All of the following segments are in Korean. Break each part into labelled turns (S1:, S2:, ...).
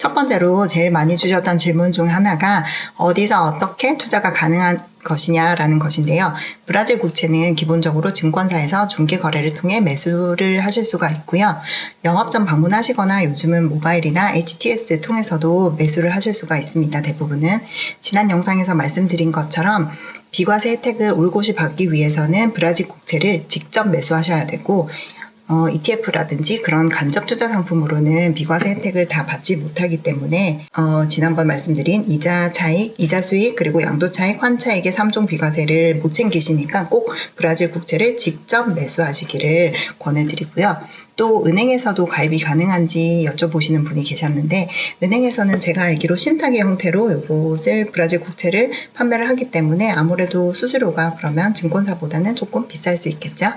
S1: 첫 번째로 제일 많이 주셨던 질문 중 하나가 어디서 어떻게 투자가 가능한 것이냐라는 것인데요. 브라질 국채는 기본적으로 증권사에서 중개 거래를 통해 매수를 하실 수가 있고요. 영업점 방문하시거나 요즘은 모바일이나 HTS 통해서도 매수를 하실 수가 있습니다. 대부분은 지난 영상에서 말씀드린 것처럼 비과세 혜택을 올곧이 받기 위해서는 브라질 국채를 직접 매수하셔야 되고 어, ETF라든지 그런 간접 투자 상품으로는 비과세 혜택을 다 받지 못하기 때문에 어, 지난번 말씀드린 이자 차익, 이자 수익 그리고 양도 차익, 환차익의 3종 비과세를 못 챙기시니까 꼭 브라질 국채를 직접 매수하시기를 권해드리고요. 또 은행에서도 가입이 가능한지 여쭤보시는 분이 계셨는데 은행에서는 제가 알기로 신탁의 형태로 이것을 브라질 국채를 판매를 하기 때문에 아무래도 수수료가 그러면 증권사보다는 조금 비쌀 수 있겠죠.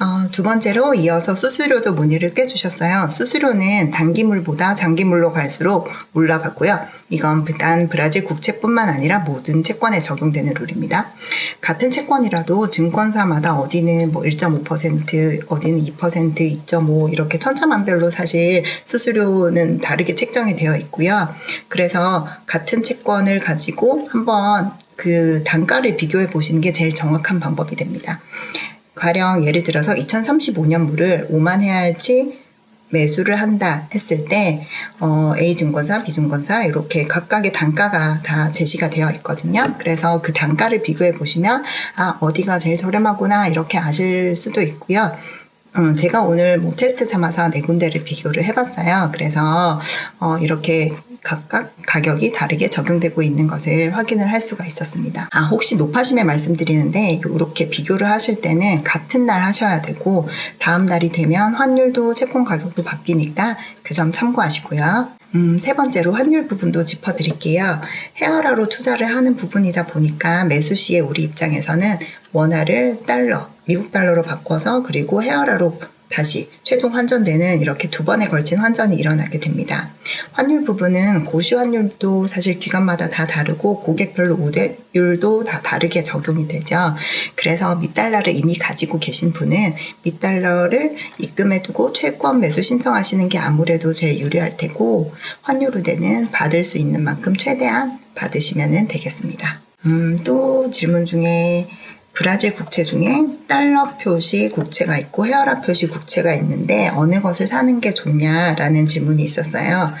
S1: 어, 두 번째로 이어서 수수료도 문의를 꽤 주셨어요. 수수료는 단기물보다 장기물로 갈수록 올라가고요. 이건 비단 브라질 국채뿐만 아니라 모든 채권에 적용되는 룰입니다. 같은 채권이라도 증권사마다 어디는 뭐 1.5%, 어디는 2%, 2.5 이렇게 천차만별로 사실 수수료는 다르게 책정이 되어 있고요. 그래서 같은 채권을 가지고 한번 그 단가를 비교해 보시는 게 제일 정확한 방법이 됩니다. 가령 예를 들어서 2035년물을 5만 해야 할지 매수를 한다 했을 때 어, A 증권사, B 증권사 이렇게 각각의 단가가 다 제시가 되어 있거든요. 그래서 그 단가를 비교해 보시면 아 어디가 제일 저렴하구나 이렇게 아실 수도 있고요. 음, 제가 오늘 뭐 테스트 삼아서 네 군데를 비교를 해봤어요. 그래서 어, 이렇게 각각 가격이 다르게 적용되고 있는 것을 확인을 할 수가 있었습니다. 아, 혹시 높아심에 말씀드리는데 이렇게 비교를 하실 때는 같은 날 하셔야 되고 다음 날이 되면 환율도 채권 가격도 바뀌니까 그 점 참고하시고요. 음, 세 번째로 환율 부분도 짚어드릴게요. 헤어라로 투자를 하는 부분이다 보니까 매수 시에 우리 입장에서는 원화를 달러, 미국 달러로 바꿔서 그리고 헤어라로 다시 최종 환전되는 이렇게 두 번에 걸친 환전이 일어나게 됩니다. 환율 부분은 고시 환율도 사실 기관마다 다 다르고 고객별로 우대율도 다 다르게 적용이 되죠. 그래서 밑달러를 이미 가지고 계신 분은 밑달러를 입금해 두고 채권 매수 신청하시는 게 아무래도 제일 유리할 테고 환율 우대는 받을 수 있는 만큼 최대한 받으시면 되겠습니다. 음, 또 질문 중에 브라질 국채 중에 달러 표시 국채가 있고 헤어라 표시 국채가 있는데 어느 것을 사는 게 좋냐라는 질문이 있었어요.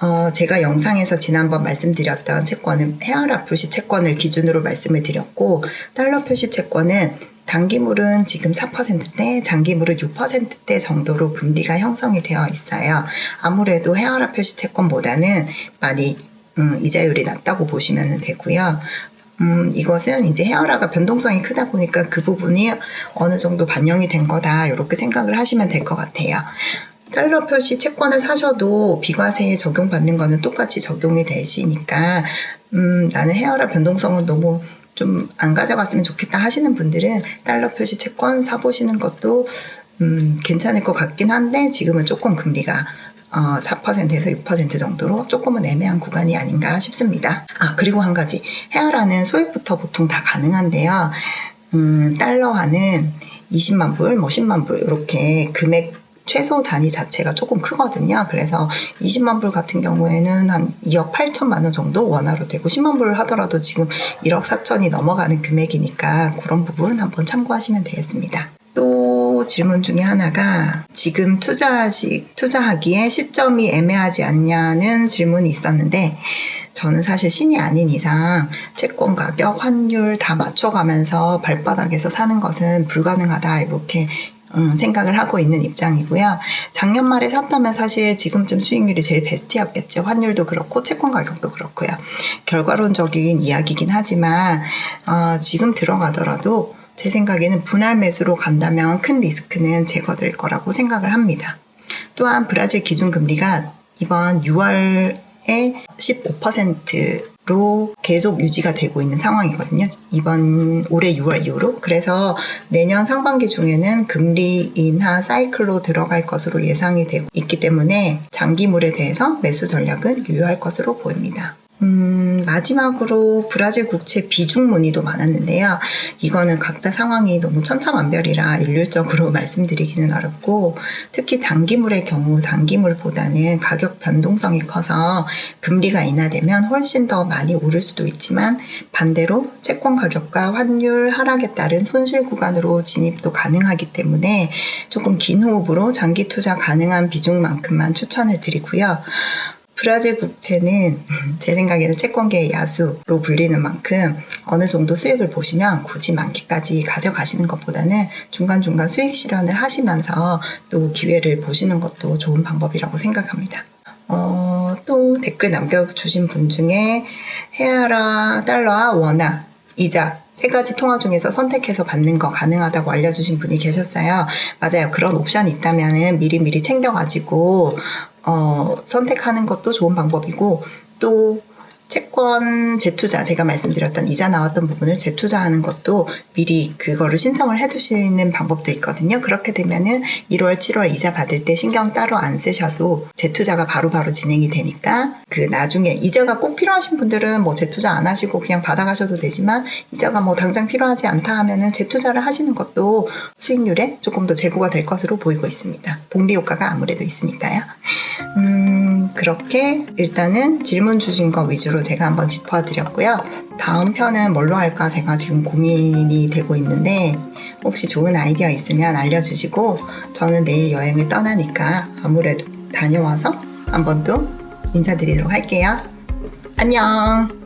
S1: 어, 제가 영상에서 지난번 말씀드렸던 채권은 헤어라 표시 채권을 기준으로 말씀을 드렸고 달러 표시 채권은 단기물은 지금 4%대, 장기물은 6%대 정도로 금리가 형성이 되어 있어요. 아무래도 헤어라 표시 채권보다는 많이 음, 이자율이 낮다고 보시면 되고요. 음, 이것은 이제 헤어라가 변동성이 크다 보니까 그 부분이 어느 정도 반영이 된 거다. 이렇게 생각을 하시면 될 것 같아요. 달러 표시 채권을 사셔도 비과세에 적용받는 거는 똑같이 적용이 되시니까, 음, 나는 헤어라 변동성은 너무 좀 안 가져갔으면 좋겠다 하시는 분들은 달러 표시 채권 사보시는 것도, 음, 괜찮을 것 같긴 한데, 지금은 조금 금리가 어, 4%에서 6% 정도로 조금은 애매한 구간이 아닌가 싶습니다. 아, 그리고 한 가지. 헤어라는 소액부터 보통 다 가능한데요. 음, 달러화는 20만 불, 뭐 10만 불, 이렇게 금액 최소 단위 자체가 조금 크거든요. 그래서 20만 불 같은 경우에는 한 2억 8천만 원 정도 원화로 되고 10만 불 하더라도 지금 1억 4천이 넘어가는 금액이니까 그런 부분 한번 참고하시면 되겠습니다. 또 질문 중에 하나가 지금 투자식, 투자하기에 시점이 애매하지 않냐는 질문이 있었는데 저는 사실 신이 아닌 이상 채권 가격, 환율 다 맞춰가면서 발바닥에서 사는 것은 불가능하다 이렇게 음, 생각을 하고 있는 입장이고요. 작년 말에 샀다면 사실 지금쯤 수익률이 제일 베스트였겠죠. 환율도 그렇고 채권 가격도 그렇고요. 결과론적인 이야기긴 하지만 어, 지금 들어가더라도 제 생각에는 분할 매수로 간다면 큰 리스크는 제거될 거라고 생각을 합니다. 또한 브라질 기준금리가 이번 6월에 15%로 계속 유지가 되고 있는 상황이거든요. 이번 올해 6월 이후로. 그래서 내년 상반기 중에는 금리 인하 사이클로 들어갈 것으로 예상이 되고 있기 때문에 장기물에 대해서 매수 전략은 유효할 것으로 보입니다. 음, 마지막으로 브라질 국채 비중 문의도 많았는데요. 이거는 각자 상황이 너무 천차만별이라 일률적으로 말씀드리기는 어렵고 특히 장기물의 경우 단기물보다는 가격 변동성이 커서 금리가 인하되면 훨씬 더 많이 오를 수도 있지만 반대로 채권 가격과 환율 하락에 따른 손실 구간으로 진입도 가능하기 때문에 조금 긴 호흡으로 장기 투자 가능한 비중만큼만 추천을 드리고요. 브라질 국채는 제 생각에는 채권계의 야수로 불리는 만큼 어느 정도 수익을 보시면 굳이 만기까지 가져가시는 것보다는 중간중간 수익 실현을 하시면서 또 기회를 보시는 것도 좋은 방법이라고 생각합니다. 어, 또 댓글 남겨주신 분 중에 헤아라 달러와 원화 이자 세 가지 통화 중에서 선택해서 받는 거 가능하다고 알려주신 분이 계셨어요. 맞아요. 그런 옵션이 있다면 미리 미리 챙겨가지고 어, 선택하는 것도 좋은 방법이고 또 채권 재투자 제가 말씀드렸던 이자 나왔던 부분을 재투자하는 것도 미리 그거를 신청을 해두시는 방법도 있거든요. 그렇게 되면은 1월, 7월 이자 받을 때 신경 따로 안 쓰셔도 재투자가 바로바로 진행이 되니까 그 나중에 이자가 꼭 필요하신 분들은 뭐 재투자 안 하시고 그냥 받아가셔도 되지만 이자가 뭐 당장 필요하지 않다 하면은 재투자를 하시는 것도 수익률에 조금 더 제고가 될 것으로 보이고 있습니다. 복리 효과가 아무래도 있으니까요. 음, 그렇게 일단은 질문 주신 거 위주로 제가 한번 짚어드렸고요. 다음 편은 뭘로 할까 제가 지금 고민이 되고 있는데 혹시 좋은 아이디어 있으면 알려주시고 저는 내일 여행을 떠나니까 아무래도 다녀와서 한 번 또 인사드리도록 할게요. 안녕!